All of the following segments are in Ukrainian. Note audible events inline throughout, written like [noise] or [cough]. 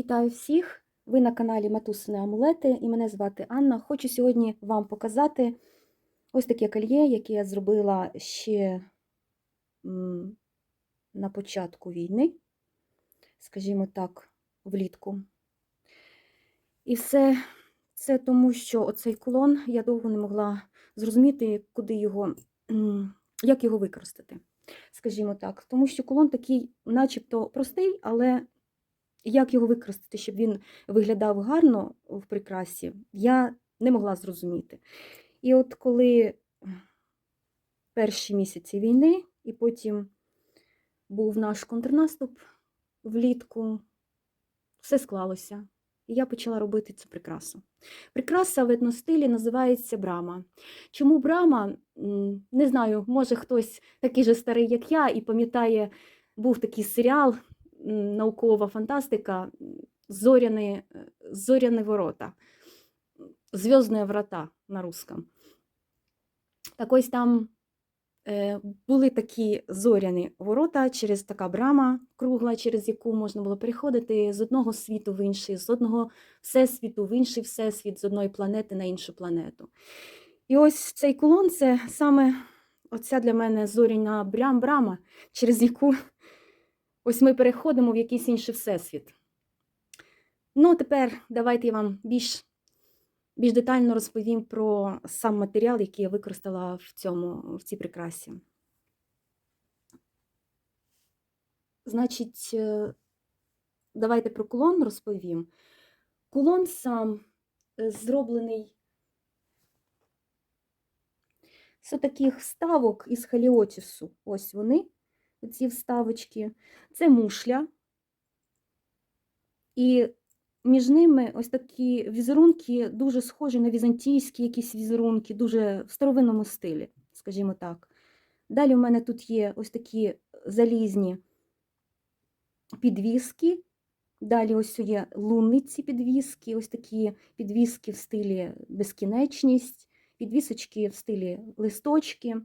Вітаю всіх! Ви на каналі Матусини Амулети і мене звати Анна. Хочу сьогодні вам показати ось таке кольє, яке я зробила ще на початку війни, скажімо так, влітку. І все це тому, що оцей кулон я довго не могла зрозуміти, куди його, як його використати. Скажімо так, тому що кулон такий, начебто простий, але як його використати, щоб він виглядав гарно в прикрасі, я не могла зрозуміти. І от коли перші місяці війни, і потім був наш контрнаступ влітку, все склалося. І я почала робити цю прикрасу. Прикраса в етностилі називається брама. Чому брама? Не знаю, може хтось такий же старий, як я, і пам'ятає, був такий серіал наукова фантастика Зоряні, Зоряні ворота. Зв'язні врата на русском. Так ось там е, були такі зоряні ворота, через така брама кругла, через яку можна було переходити з одного світу в інший, з одного всесвіту в інший всесвіт, з одної планети на іншу планету. І ось цей кулон це саме оця для мене зоряна брам брама, через яку ось ми переходимо в якийсь інший всесвіт. Ну, тепер давайте я вам більш, більш детально розповім про сам матеріал, який я використала в, цьому, в цій прикрасі. Значить, е, давайте про кулон розповім. Кулон сам е, зроблений з таких вставок із халіотісу. Ось вони, ці вставочки. Це мушля. І між ними ось такі візерунки, дуже схожі на візантійські якісь візерунки, дуже в старовинному стилі, скажімо так. Далі у мене тут є ось такі залізні підвіски. Далі ось є лунниці підвіски, ось такі підвіски в стилі безкінечність, підвісочки в стилі листочки.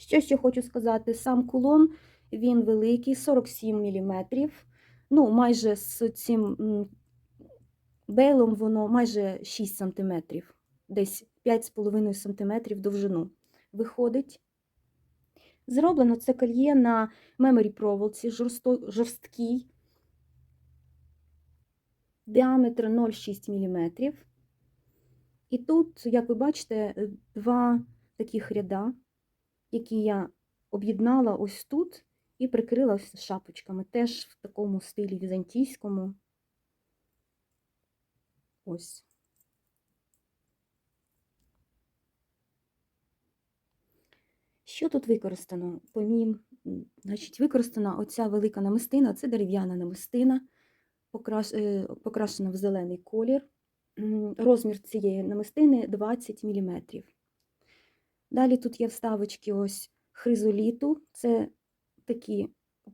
Що ще хочу сказати, сам кулон він великий, 47 мм. Ну, майже з цим бейлом воно майже 6 см, десь 5,5 см довжину виходить. Зроблено це кольє на меморі проволоці жорсткій, діаметр 0,6 мм. І тут, як ви бачите, два таких ряда, які я об'єднала ось тут і прикрила шапочками, теж в такому стилі візантійському. Ось. Що тут використано? Помім, значить, використана оця велика намистина, це дерев'яна намистина, е, покрашена в зелений колір. Розмір цієї намистини 20 мм. Далі тут є вставочки ось хризоліту, це такі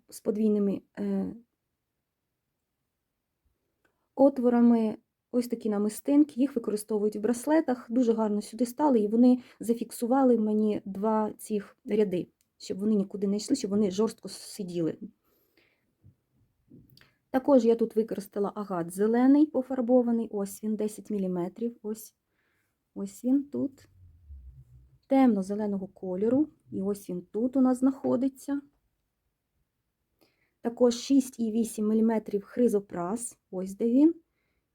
з подвійними е, отворами, ось такі намистинки, їх використовують в браслетах, дуже гарно сюди стали, і вони зафіксували мені два цих ряди, щоб вони нікуди не йшли, щоб вони жорстко сиділи. Також я тут використала агат зелений пофарбований, ось він 10 мм, ось, ось він тут, темно-зеленого кольору, і ось він тут у нас знаходиться. Також 6,8 мм хризопрас, ось де він,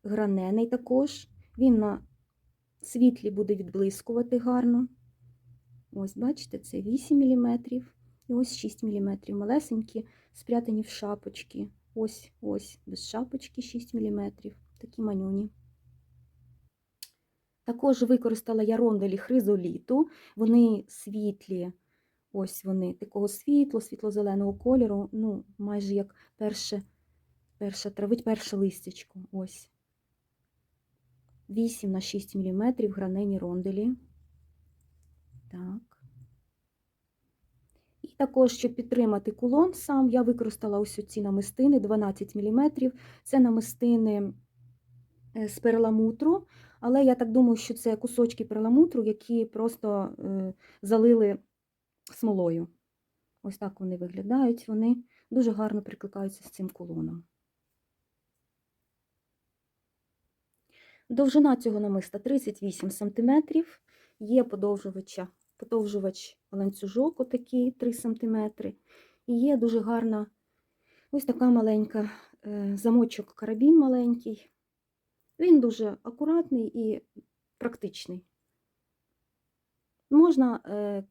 гранений також. Він на світлі буде відблискувати гарно. Ось, бачите, це 8 мм і ось 6 мм. Малесенькі, спрятані в шапочки. Ось, ось, без шапочки 6 мм, такі манюні. Також використала я ронделі хризоліту, вони світлі. Ось вони такого світло, світло-зеленого кольору, ну, майже як перше, перша травить перше листячко. Ось. 8 на 6 мм гранені ронделі. Так. І також, щоб підтримати кулон сам, я використала ось ці намистини 12 мм. Це намистини з перламутру, але я так думаю, що це кусочки перламутру, які просто е, залили смолою. Ось так вони виглядають. Вони дуже гарно прикликаються з цим кулоном. Довжина цього намиста 38 см. Є подовжувача, подовжувач ланцюжок, отакий 3 см. І є дуже гарна ось така маленька е, замочок карабін маленький. Він дуже акуратний і практичний. Можна, е,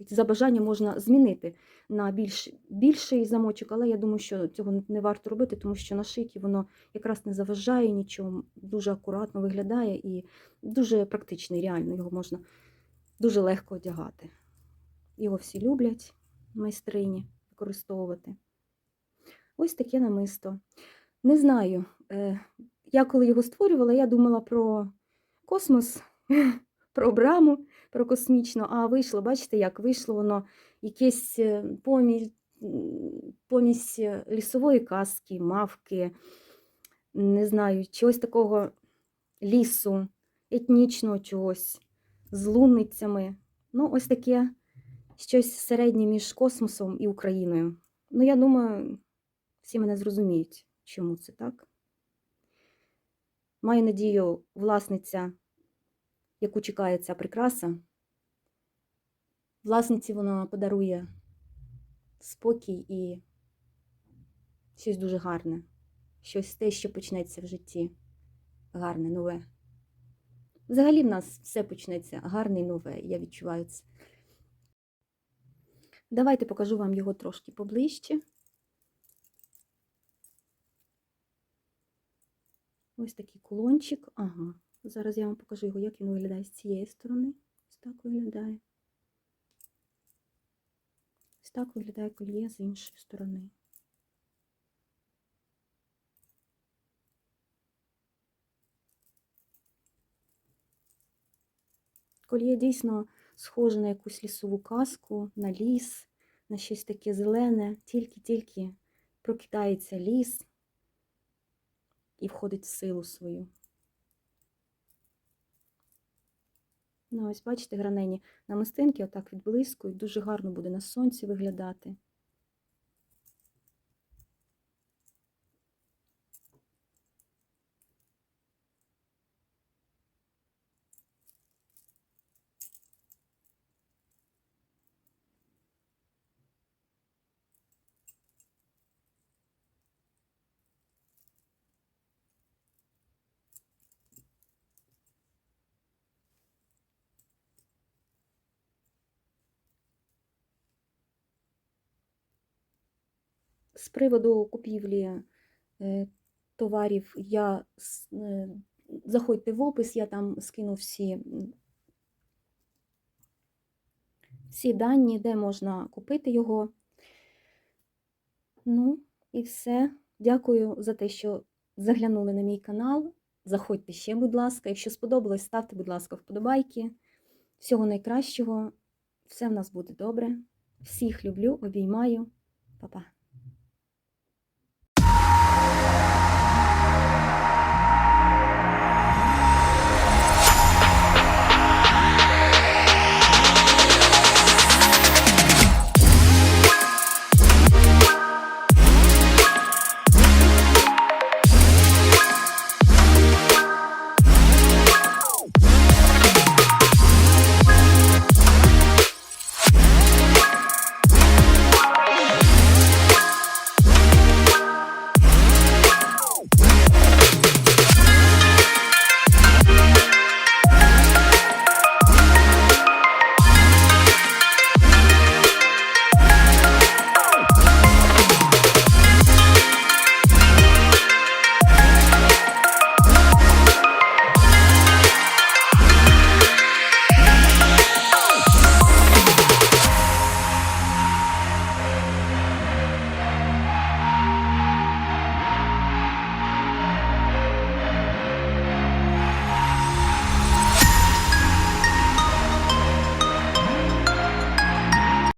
за бажанням можна змінити на більш, більший замочок, але я думаю, що цього не варто робити, тому що на шиті воно якраз не заважає нічого, дуже акуратно виглядає і дуже практичний, реально його можна дуже легко одягати. Його всі люблять, майстрині, використовувати. Ось таке намисто. Не знаю, е, я коли його створювала, я думала про космос, [laughs] про браму, про космічну, а вийшло, бачите, як вийшло воно якесь е, помість, помість е, лісової казки, мавки, не знаю, чогось такого лісу, етнічного чогось, з лунницями. Ну, ось таке щось середнє між космосом і Україною. Ну, я думаю, всі мене зрозуміють, чому це так. Маю надію, власниця, яку чекає ця прикраса, власниці вона подарує спокій і щось дуже гарне, щось те, що почнеться в житті. Гарне, нове. Взагалі в нас все почнеться гарне і нове, я відчуваю це. Давайте покажу вам його трошки поближче. Ось такий кулончик. Ага. Зараз я вам покажу його, як він виглядає з цієї сторони. Ось так виглядає. Ось так виглядає кольє з іншої сторони. Кольє дійсно схоже на якусь лісову казку, на ліс, на щось таке зелене, тільки-тільки прокидається ліс і входить в силу свою. Ну, ось, бачите, гранені намистинки отак відблискують, дуже гарно буде на сонці виглядати. З приводу купівлі е, товарів, я е, заходьте в опис, я там скину всі, всі дані, де можна купити його. Ну, і все. Дякую за те, що заглянули на мій канал. Заходьте ще, будь ласка. Якщо сподобалось, ставте, будь ласка, вподобайки. Всього найкращого. Все в нас буде добре. Всіх люблю, обіймаю. Па-па.